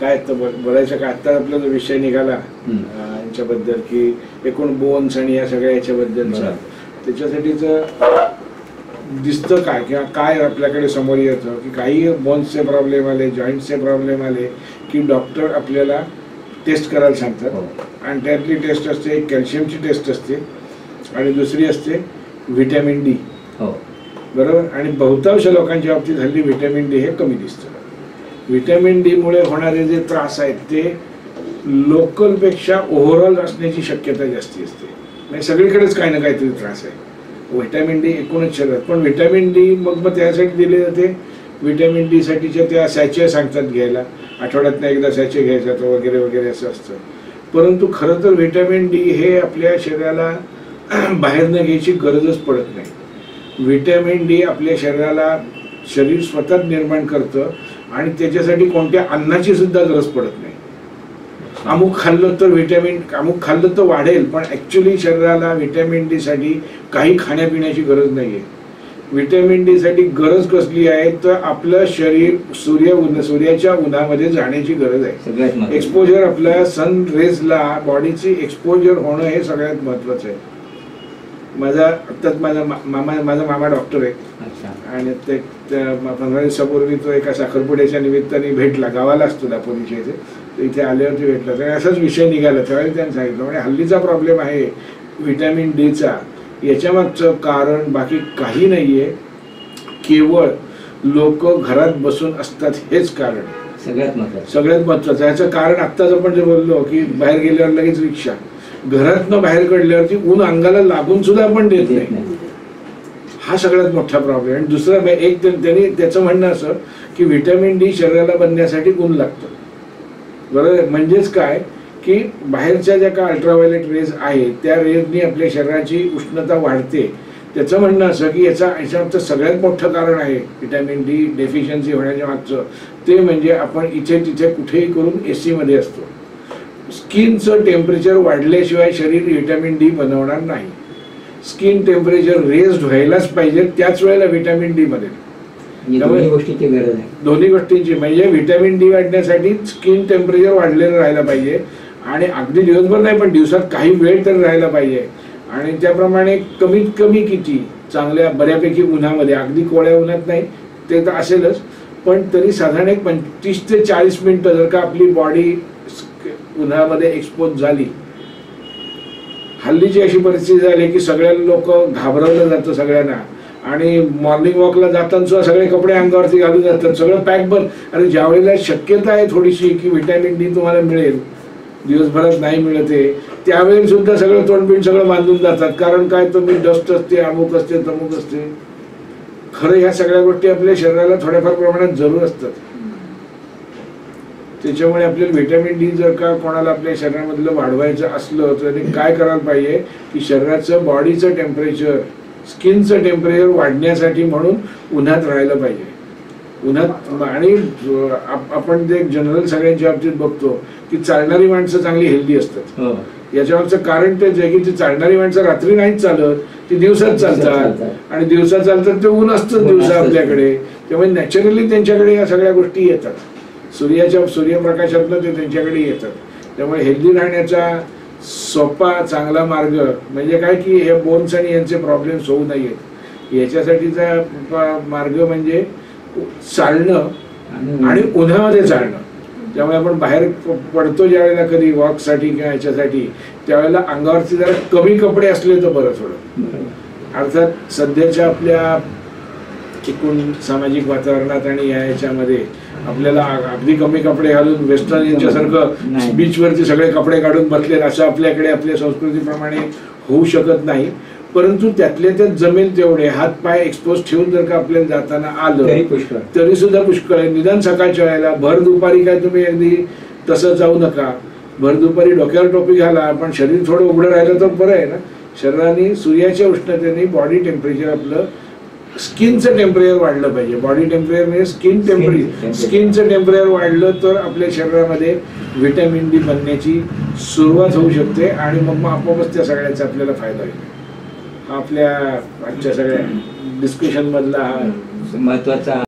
काय तर बोल- बोलायचं का? आता आपला जो विषय निघाला यांच्याबद्दल की एकूण बोन्स आणि या सगळ्या याच्याबद्दलचा. त्याच्यासाठीच दिसतं काय? किंवा काय आपल्याकडे समोर येतं? की काही बोन्सचे प्रॉब्लेम आले जॉईंटचे प्रॉब्लेम आले की डॉक्टर आपल्याला टेस्ट करायला सांगतात. हो. आणि त्यातली टेस्ट असते एक कॅल्शियमची टेस्ट असते आणि दुसरी असते व्हिटॅमिन डी हो. बरोबर? आणि बहुतांश लोकांच्या बाबतीत हल्ली व्हिटॅमिन डी हे कमी दिसतं. व्हिटॅमिन डीमुळे होणारे जे त्रास आहेत ते लोकलपेक्षा ओव्हरऑल असण्याची शक्यता जास्ती असते. म्हणजे सगळीकडेच काही ना काहीतरी त्रास आहे. व्हिटॅमिन डी एकूणच शरीरात पण व्हिटॅमिन डी मग मग त्यासाठी दिले जाते. व्हिटॅमिन डीसाठीच्या त्या सॅचे सांगतात घ्यायला. आठवड्यातनं एकदा सॅचे घ्यायचा तर वगैरे वगैरे असं असतं. परंतु खरं तर व्हिटॅमिन डी हे आपल्या शरीराला बाहेरनं घ्यायची गरजच पडत नाही. व्हिटॅमिन डी आपल्या शरीराला शरीर स्वतःच निर्माण करतं. आणि त्याच्यासाठी कोणत्या अन्नाची सुद्धा गरज पडत नाही. अमुक खाल्लं तर व्हिटॅमिन अमुक खाल्लं तर वाढेल पण ॲक्च्युली शरीराला व्हिटॅमिन डी साठी काही खाण्यापिण्याची गरज नाही आहे व्हिटॅमिन डी साठी गरज कसली आहे तर आपलं शरीर सूर्य उन्ह सूर्याच्या उन्हामध्ये जाण्याची गरज आहे. एक्सपोजर आपल्या सन रेजला बॉडीची एक्सपोजर होणं हे सगळ्यात महत्वाचं आहे. माझा आत्ताच माझा मामा माझा मामा डॉक्टर आहे. आणि ते पंधरा दिवसापूर्वी तो एका साखरपुड्याच्या निमित्ताने भेटला गावाला असतो दापोलीच्या इथे. इथे आल्यावरती भेटला. तर असाच विषय निघाला. त्यावेळी त्यांनी सांगितलं म्हणजे हल्लीचा प्रॉब्लेम आहे व्हिटॅमिन डीचा याच्यामागचं कारण बाकी काही नाही आहे केवळ लोक घरात बसून असतात हेच कारण. सगळ्यात महत्वाचं सगळ्यात महत्वाचं याचं कारण आत्ताच आपण जे बोललो की बाहेर गेल्यावर लगेच रिक्षा. घरातनं बाहेर काढल्यावरती ऊन अंगाला लागून सुद्धा आपण देत नाही. हा सगळ्यात मोठा प्रॉब्लेम आणि दुसरा म्हणजे एक तर त्यांनी त्याचं म्हणणं असं की व्हिटॅमिन डी शरीराला बनण्यासाठी गुण लागतं. बरोबर? म्हणजेच काय? की बाहेरच्या ज्या काय अल्ट्राव्हायलेट रेज आहेत त्या रेजनी आपल्या शरीराची उष्णता वाढते. त्याचं म्हणणं असं की याचा याच्यामागचं सगळ्यात मोठं कारण आहे व्हिटॅमिन डी डेफिशियन्सी होण्याच्या मागचं. ते म्हणजे आपण इथे तिथे कुठेही करून ए सीमध्ये असतो. स्किनचं टेम्परेचर वाढल्याशिवाय शरीर व्हिटॅमिन डी बनवणार नाही. स्किन टेम्परेचर रेस्ड व्हायलाच पाहिजे त्याच वेळेला व्हिटॅमिन डी मध्ये. म्हणजे दोन्ही गोष्टीची गरज आहे. दोन्ही गोष्टींची म्हणजे व्हिटॅमिन डी वाढण्यासाठी स्किन टेम्परेचर वाढलेलं राहायला पाहिजे. आणि अगदी दिवसभर नाही पण दिवसात काही वेळ तरी राहायला पाहिजे. आणि त्याप्रमाणे कमीत कमी किती? चांगल्या बऱ्यापैकी उन्हामध्ये. अगदी कोळ्या उन्हात नाही ते तर असेलच. पण तरी साधारण एक पंचवीस ते चाळीस मिनिटं जर का आपली बॉडी उन्हामध्ये एक्सपोज झाली हल्लीची अशी परिस्थिती झाली की सगळ्या लोक घाबरवलं जातं सगळ्यांना. आणि मॉर्निंग वॉकला जाताना सुद्धा सगळे कपडे अंगावरती घालून जातात. सगळं पॅक बन आणि ज्यावेळेला शक्यता आहे थोडीशी की व्हिटॅमिन डी तुम्हाला मिळेल दिवसभरात नाही मिळते त्यावेळी सुद्धा सगळं तोंडबिंड सगळं बांधून जातात. कारण काय? तुम्ही डस्ट असते अमुक असते तमुक असते. खरं ह्या सगळ्या गोष्टी आपल्या शरीराला थोड्याफार प्रमाणात जरूर असतात. त्याच्यामुळे आपल्याला व्हिटॅमिन डी जर का कोणाला आपल्या शरीरामधलं वाढवायचं असलं तर काय करायला पाहिजे? की शरीराचं बॉडीचं टेम्परेचर स्किनचं टेम्परेचर वाढण्यासाठी म्हणून उन्हात राहायला पाहिजे. उन्हात आणि आप- आपण जे जनरल सगळ्यांच्या बाबतीत बघतो की चालणारी माणसं चांगली हेल्दी असतात. हो. याच्यामागचं कारण तेच आहे की ती चालणारी माणसं रात्री नाहीच चालत ती दिवसात चालतात. आणि दिवसात चालतात ते ऊन असतं दिवसा. आपल्याकडे. त्यामुळे नॅचरली त्यांच्याकडे या सगळ्या गोष्टी येतात. सूर्याच्या सूर्यप्रकाशातनं ते त्यांच्याकडे येतात. त्यामुळे हेल्दी राहण्याचा सोपा चांगला मार्ग म्हणजे काय की हे बोन्स आणि यांचे प्रॉब्लेम्स होऊ नयेत. याच्यासाठीचा मार्ग म्हणजे चालणं आणि उन्हामध्ये चालणं. त्यामुळे आपण बाहेर पडतो ज्या वेळेला कधी वॉकसाठी किंवा याच्यासाठी त्यावेळेला अंगावरती जरा कमी कपडे असले तर बरं थोडं. अर्थात सध्याच्या आपल्या एकूण सामाजिक वातावरणात आणि या याच्यामध्ये आपल्याला अगदी कमी कपडे घालून वेस्टर्न यांच्यासारखं. बीचवरती सगळे कपडे काढून बसले असं आपल्याकडे आपल्या संस्कृतीप्रमाणे होऊ शकत नाही. परंतु त्यातल्या त्यात जमेल तेवढे हात पाय एक्सपोज ठेवून जर का आपल्याला जाताना आलं तरी सुद्धा पुष्कळ आहे. निदान सकाळच्या वेळेला भर दुपारी काय तुम्ही अगदी तसं जाऊ नका. भर दुपारी डोक्यावर टोपी घाला पण शरीर थोडं उघडं राहिलं तर बरं आहे ना. शरीराने सूर्याच्या उष्णतेने बॉडी टेम्परेचर आपलं स्किनचं टेम्परेचर वाढलं पाहिजे. बॉडी टेम्परेचर म्हणजे स्किन टेम्परेचर. स्किनचं टेम्परेचर वाढलं तर आपल्या शरीरामध्ये व्हिटॅमिन डी बनण्याची सुरुवात होऊ शकते आणि मग मग आपोआपच त्या सगळ्याचा आपल्याला फायदा होईल. आपल्या आजच्या सगळ्या डिस्कशन मधला हा महत्त्वाचा